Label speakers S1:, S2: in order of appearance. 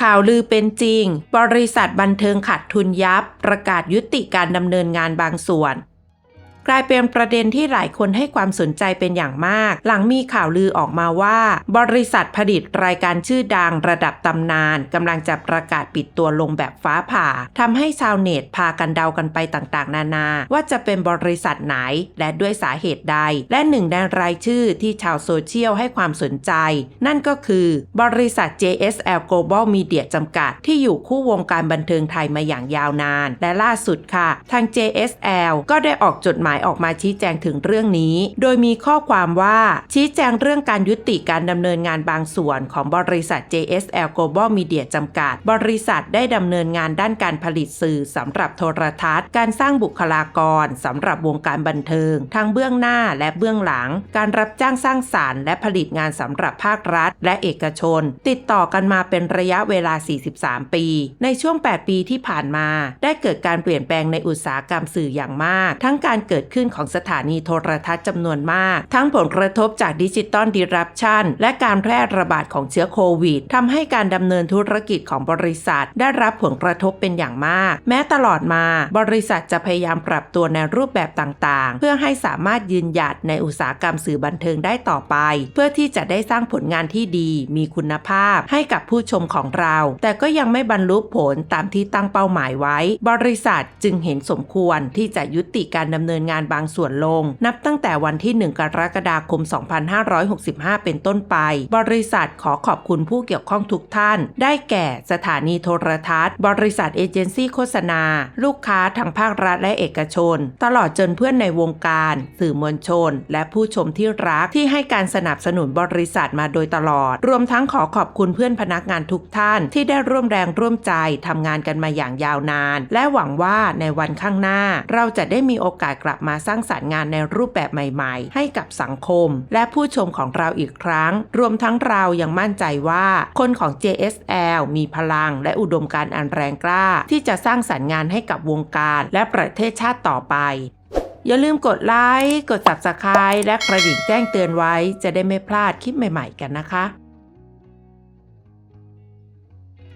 S1: ข่าวลือเป็นจริง บริษัทบันเทิงขาดทุนยับ ประกาศยุติการดำเนินงานบางส่วน กลายเป็นประเด็นที่หลายคนให้ความสนใจเป็นอย่างมาก หลังมีข่าวลือออกมาว่า บริษัทผลิตรายการชื่อดังระดับตำนานกำลังจะประกาศปิดตัวลงแบบฟ้าผ่าทำให้ชาวเน็ตพากันเดากันไปต่างๆ นานา ว่าจะเป็นบริษัทไหนและด้วยสาเหตุใด และหนึ่งในรายชื่อที่ชาวโซเชียลให้ความสนใจ นั่นก็คือบริษัท JSL Global Media จำกัด ที่อยู่คู่วงการบันเทิงไทยมาอย่างยาวนาน และล่าสุดค่ะ ทาง JSL ก็ได้ออกจดหมายออกมาชี้แจงถึงเรื่องนี้ โดยมีข้อความว่าชี้แจงเรื่องการยุติการดำเนินงานบางส่วนของบริษัท JSL Global Media จำกัด บริษัทได้ดำเนินงานด้านการผลิตสื่อสำหรับโทรทัศน์ การสร้างบุคลากรสำหรับวงการบันเทิง ทั้งเบื้องหน้าและเบื้องหลัง การรับจ้างสร้างสารรค์และผลิตงานสำหรับภาครัฐ และเอกชน ติดต่อกันมาเป็นระยะเวลา 43 ปี ในช่วง 8 ปีที่ผ่านมา ได้เกิดการเปลี่ยนแปลงในอุตสาหกรรมสื่ออย่างมาก ทั้งการเกิดขึ้นของสถานีโทรทัศน์จำนวนมาก ทั้งผลกระทบจากดิจิตอลดิรัปชันและการแพร่ระบาดของเชื้อโควิดทำให้การดำเนินธุรกิจของบริษัท ได้รับผลกระทบเป็นอย่างมาก แม้ตลอดมาบริษัทจะพยายามปรับตัวในรูปแบบต่างๆ เพื่อให้สามารถยืนหยัดในอุตสาหกรรมสื่อบันเทิงได้ต่อไป เพื่อที่จะได้สร้างผลงานที่ดี มีคุณภาพให้กับผู้ชมของเรา แต่ก็ยังไม่บรรลุผลตามที่ตั้งเป้าหมายไว้ บริษัทจึงเห็นสมควรที่จะยุติการดำเนินงานบางส่วนลง นับตั้งแต่วันที่ 1 กรกฎาคม 2565 เป็นต้นไป บริษัทขอขอบคุณผู้เกี่ยวข้องทุกท่าน ได้แก่สถานีโทรทัศน์ บริษัทเอเจนซี่โฆษณา ลูกค้าทางภาครัฐและเอกชน ตลอดจนเพื่อนในวงการ สื่อมวลชน และผู้ชมที่รักที่ให้การสนับสนุนบริษัทมาโดยตลอด รวมทั้งขอขอบคุณเพื่อนพนักงานทุกท่าน ที่ได้ร่วมแรงร่วมใจทำงานกันมาอย่างยาวนาน และหวังว่าในวันข้างหน้า เราจะได้มีโอกาสกลับมาสร้างสรรค์งานในรูปแบบใหม่ๆ ให้กับสังคม และผู้ชมของเราอีกครั้ง รวมทั้งเรายังมั่นใจว่า คนของ JSL มีพลัง และอุดมการณ์อันแรงกล้า ที่จะสร้างสรรค์งานให้กับวงการและประเทศชาติต่อไปอย่าลืมกดไลค์ กด Subscribe และกระดิ่งแจ้งเตือนไว้ จะได้ไม่พลาดคลิปใหม่ ๆ กันนะคะ